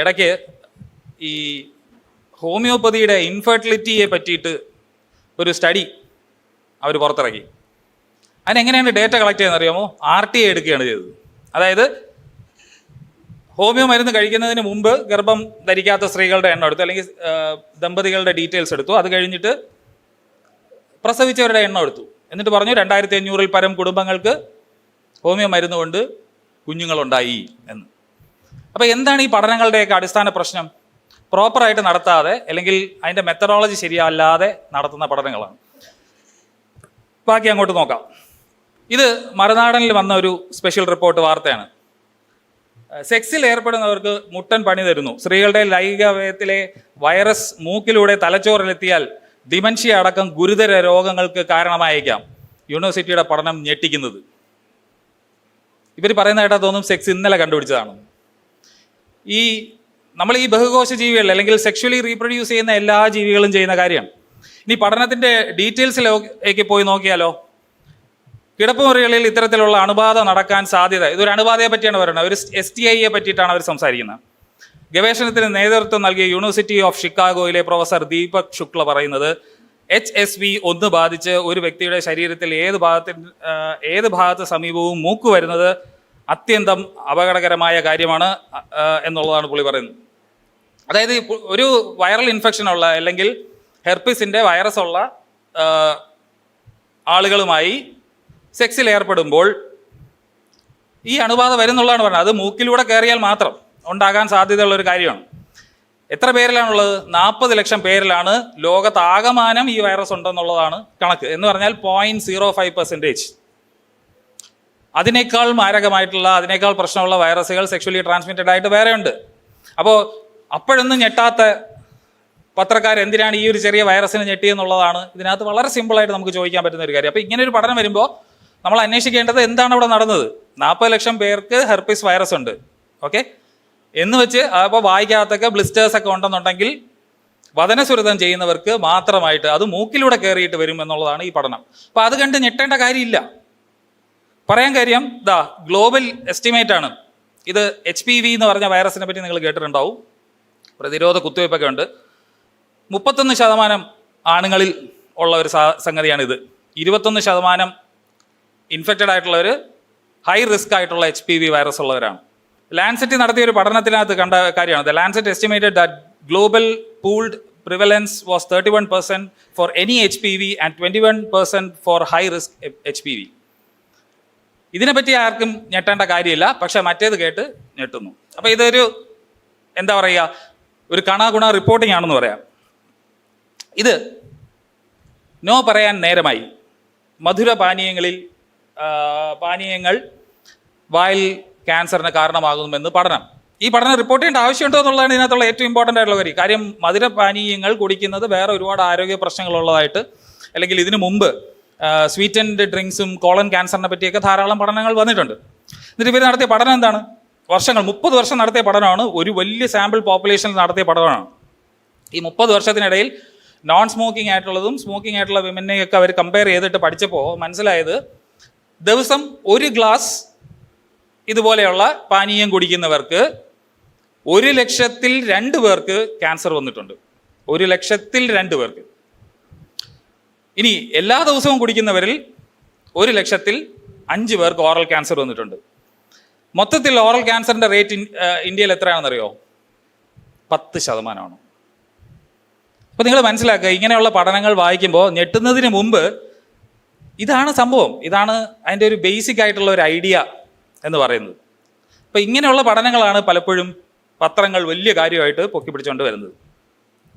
ഇടയ്ക്ക് ഈ ഹോമിയോപ്പതിയുടെ ഇൻഫെർട്ടിലിറ്റിയെ പറ്റിയിട്ട് ഒരു സ്റ്റഡി അവർ പുറത്തിറക്കി. അതിനെങ്ങനെയാണ് ഡേറ്റ കളക്ട് ചെയ്യുന്നത് അറിയാമോ? ആർ ടി ഐ എടുക്കുകയാണ് ചെയ്തത്. അതായത് ഹോമിയോ മരുന്ന് കഴിക്കുന്നതിന് മുമ്പ് ഗർഭം ധരിക്കാത്ത സ്ത്രീകളുടെ എണ്ണം എടുത്തു അല്ലെങ്കിൽ ദമ്പതികളുടെ ഡീറ്റെയിൽസ് എടുത്തു. അത് കഴിഞ്ഞിട്ട് പ്രസവിച്ചവരുടെ എണ്ണം എടുത്തു. എന്നിട്ട് പറഞ്ഞു രണ്ടായിരത്തി അഞ്ഞൂറിൽ പരം കുടുംബങ്ങൾക്ക് ഹോമിയോ മരുന്ന് കൊണ്ട് കുഞ്ഞുങ്ങളുണ്ടായി എന്ന്. അപ്പോൾ എന്താണ് ഈ പഠനങ്ങളുടെയൊക്കെ അടിസ്ഥാന പ്രശ്നം? പ്രോപ്പറായിട്ട് നടത്താതെ അല്ലെങ്കിൽ അതിന്റെ മെത്തഡോളജി ശരിയല്ലാതെ നടത്തുന്ന പഠനങ്ങളാണ്. ബാക്കി അങ്ങോട്ട് നോക്കാം. ഇത് മറുനാടനിൽ വന്ന ഒരു സ്പെഷ്യൽ റിപ്പോർട്ട് വാർത്തയാണ്. സെക്സിൽ ഏർപ്പെടുന്നവർക്ക് മുട്ടൻ പണി തരുന്നു. സ്ത്രീകളുടെ ലൈംഗികവയത്തിലെ വൈറസ് മൂക്കിലൂടെ തലച്ചോറിലെത്തിയാൽ ഡിമൻഷ്യ അടക്കം ഗുരുതര രോഗങ്ങൾക്ക് കാരണമായേക്കാം. യൂണിവേഴ്സിറ്റിയുടെ പഠനം ഞെട്ടിക്കുന്നത്. ഇവർ പറയുന്ന കേട്ടാ തോന്നും സെക്സ് ഇന്നലെ കണ്ടുപിടിച്ചതാണ്. ഈ നമ്മൾ ഈ ബഹുകോശ ജീവികൾ അല്ലെങ്കിൽ സെക്ഷുവലി റീപ്രൊഡ്യൂസ് ചെയ്യുന്ന എല്ലാ ജീവികളും ചെയ്യുന്ന കാര്യമാണ്. ഇനി പഠനത്തിന്റെ ഡീറ്റെയിൽസിലേക്ക് പോയി നോക്കിയാലോ? കിടപ്പുമുറികളിൽ ഇത്തരത്തിലുള്ള അണുബാധ നടക്കാൻ സാധ്യത. ഇതൊരു അണുബാധയെ പറ്റിയാണ് പറയുന്നത്. ഒരു എസ് ടി ഐയെ പറ്റിയിട്ടാണ് അവർ സംസാരിക്കുന്നത്. ഗവേഷണത്തിന് നേതൃത്വം നൽകിയ യൂണിവേഴ്സിറ്റി ഓഫ് ഷിക്കാഗോയിലെ പ്രൊഫസർ ദീപക് ശുക്ല പറയുന്നത് എച്ച് എസ് വി ഒന്ന് ബാധിച്ച് ഒരു വ്യക്തിയുടെ ശരീരത്തിൽ ഏത് ഭാഗത്തിൽ ഏത് ഭാഗത്ത് സമീപവും മൂക്ക് വരുന്നത് അത്യന്തം അപകടകരമായ കാര്യമാണ് എന്നുള്ളതാണ് പുള്ളി പറയുന്നത്. അതായത് ഒരു വൈറൽ ഇൻഫെക്ഷൻ ഉള്ള അല്ലെങ്കിൽ ഹെർപ്പിസിന്റെ വൈറസ് ഉള്ള ആളുകളുമായി സെക്സിൽ ഏർപ്പെടുമ്പോൾ ഈ അണുബാധ വരുന്നുള്ളതാണ് പറഞ്ഞത്. അത് മൂക്കിലൂടെ കയറിയാൽ മാത്രം ഉണ്ടാകാൻ സാധ്യതയുള്ള ഒരു കാര്യമാണ്. എത്ര പേരിലാണുള്ളത്? നാൽപ്പത് ലക്ഷം പേരിലാണ് ലോകത്താകമാനം ഈ വൈറസ് ഉണ്ടെന്നുള്ളതാണ് കണക്ക്. എന്ന് പറഞ്ഞാൽ പോയിന്റ് സീറോ ഫൈവ് പെർസെന്റേജ് അതിനേക്കാൾ മാരകമായിട്ടുള്ള അതിനേക്കാൾ പ്രശ്നമുള്ള വൈറസുകൾ സെക്ഷലി ട്രാൻസ്മിറ്റഡ് ആയിട്ട് വേറെ ഉണ്ട് അപ്പോൾ അപ്പോഴൊന്നും ഞെട്ടാത്ത പത്രക്കാർ എന്തിനാണ് ഈ ഒരു ചെറിയ വൈറസിനെ ഞെട്ടിയെന്നുള്ളതാണ് ഇതിനകത്ത് വളരെ സിമ്പിളായിട്ട് നമുക്ക് ചോദിക്കാൻ പറ്റുന്ന ഒരു കാര്യം. അപ്പോൾ ഇങ്ങനെ ഒരു പഠനം വരുമ്പോൾ നമ്മൾ അന്വേഷിക്കേണ്ടത് എന്താണ് അവിടെ നടന്നത്? നാൽപ്പത് ലക്ഷം പേർക്ക് ഹെർപ്പിസ് വൈറസ് ഉണ്ട്. ഓക്കെ? എന്ന് വെച്ച് അപ്പോൾ വായിക്കാത്തൊക്കെ ബ്ലിസ്റ്റേഴ്സ് ഒക്കെ ഉണ്ടെന്നുണ്ടെങ്കിൽ വതനസുരതം ചെയ്യുന്നവർക്ക് മാത്രമായിട്ട് അത് മൂക്കിലൂടെ കയറിയിട്ട് വരും എന്നുള്ളതാണ് ഈ പഠനം. അപ്പോൾ അത് കണ്ട് ഞെട്ടേണ്ട കാര്യമില്ല. പറയാൻ കാര്യം ദാ ഗ്ലോബൽ എസ്റ്റിമേറ്റ് ആണ്. ഇത് എച്ച് പി വി എന്ന് പറഞ്ഞ വൈറസിനെ പറ്റി നിങ്ങൾ കേട്ടിട്ടുണ്ടാവും. പ്രതിരോധ കുത്തിവയ്പ്പൊക്കെ ഉണ്ട്. മുപ്പത്തൊന്ന് ശതമാനം ആണുങ്ങളിൽ ഉള്ള ഒരു സംഗതിയാണിത്. ഇരുപത്തൊന്ന് ശതമാനം ഇൻഫെക്റ്റഡ് ആയിട്ടുള്ളവർ ഹൈ റിസ്ക് ആയിട്ടുള്ള എച്ച് പി വി വൈറസ് ഉള്ളവരാണ്. ലാൻസെറ്റ് നടത്തിയ ഒരു പഠനത്തിനകത്ത് കണ്ട കാര്യമാണ്. The Lancet estimated that global pooled prevalence was thirty one percent for any H P V and twenty one percent for high risk H P V ഇതിനെപ്പറ്റി ആർക്കും ഞെട്ടേണ്ട കാര്യമില്ല പക്ഷെ മറ്റേത് കേട്ട് ഞെട്ടുന്നു. അപ്പോൾ ഇതൊരു എന്താ പറയുക ഒരു കണാഗുണ റിപ്പോർട്ടിംഗ് ആണെന്ന് പറയാം. ഇത് നോ പറയാൻ നേരമായി. മധുര പാനീയങ്ങളിൽ പാനീയങ്ങൾ വായിൽ ക്യാൻസറിന് കാരണമാകുമെന്ന് പഠനം. ഈ പഠനം റിപ്പോർട്ട് ചെയ്യേണ്ട ആവശ്യമുണ്ടോ എന്നുള്ളതാണ് ഇതിനകത്തുള്ള ഏറ്റവും ഇമ്പോർട്ടന്റ് ആയിട്ടുള്ള കാര്യം മധുര പാനീയങ്ങൾ കുടിക്കുന്നത് വേറെ ഒരുപാട് ആരോഗ്യ പ്രശ്നങ്ങളുള്ളതായിട്ട് അല്ലെങ്കിൽ ഇതിനു മുമ്പ് സ്വീറ്റ് ആൻഡ് ഡ്രിങ്ക്സും കോളൻ ക്യാൻസറിനെ പറ്റിയൊക്കെ ധാരാളം പഠനങ്ങൾ വന്നിട്ടുണ്ട്. എന്നിട്ട് ഇവർ നടത്തിയ പഠനം എന്താണ്? വർഷങ്ങൾ മുപ്പത് വർഷം നടത്തിയ പഠനമാണ്. ഒരു വലിയ സാമ്പിൾ പോപ്പുലേഷനിൽ നടത്തിയ പഠനമാണ്. ഈ മുപ്പത് വർഷത്തിനിടയിൽ നോൺ സ്മോക്കിംഗ് ആയിട്ടുള്ളതും സ്മോക്കിംഗ് ആയിട്ടുള്ള വിമനെയൊക്കെ അവർ കമ്പയർ ചെയ്തിട്ട് പഠിച്ചപ്പോൾ മനസ്സിലായത് ദിവസം ഒരു ഗ്ലാസ് ഇതുപോലെയുള്ള പാനീയം കുടിക്കുന്നവർക്ക് ഒരു ലക്ഷത്തിൽ രണ്ട് പേർക്ക് ക്യാൻസർ വന്നിട്ടുണ്ട്. ഒരു ലക്ഷത്തിൽ രണ്ട് പേർക്ക്. ഇനി എല്ലാ ദിവസവും കുടിക്കുന്നവരിൽ ഒരു ലക്ഷത്തിൽ അഞ്ച് പേർക്ക് ഓറൽ ക്യാൻസർ വന്നിട്ടുണ്ട്. മൊത്തത്തിൽ ഓറൽ ക്യാൻസറിന്റെ റേറ്റ് ഇന്ത്യയിൽ എത്രയാണെന്നറിയോ? പത്ത് ശതമാനമാണ്. അപ്പോൾ നിങ്ങൾ മനസ്സിലാക്കുക ഇങ്ങനെയുള്ള പഠനങ്ങൾ വായിക്കുമ്പോൾ ഞെട്ടുന്നതിന് മുമ്പ് ഇതാണ് സംഭവം. ഇതാണ് അതിന്റെ ഒരു ബേസിക് ആയിട്ടുള്ള ഒരു ഐഡിയ എന്ന് പറയുന്നത്. അപ്പോൾ ഇങ്ങനെയുള്ള പഠനങ്ങളാണ് പലപ്പോഴും പത്രങ്ങൾ വലിയ കാര്യമായിട്ട് പൊക്കി പിടിച്ചുകൊണ്ട് വരുന്നത്.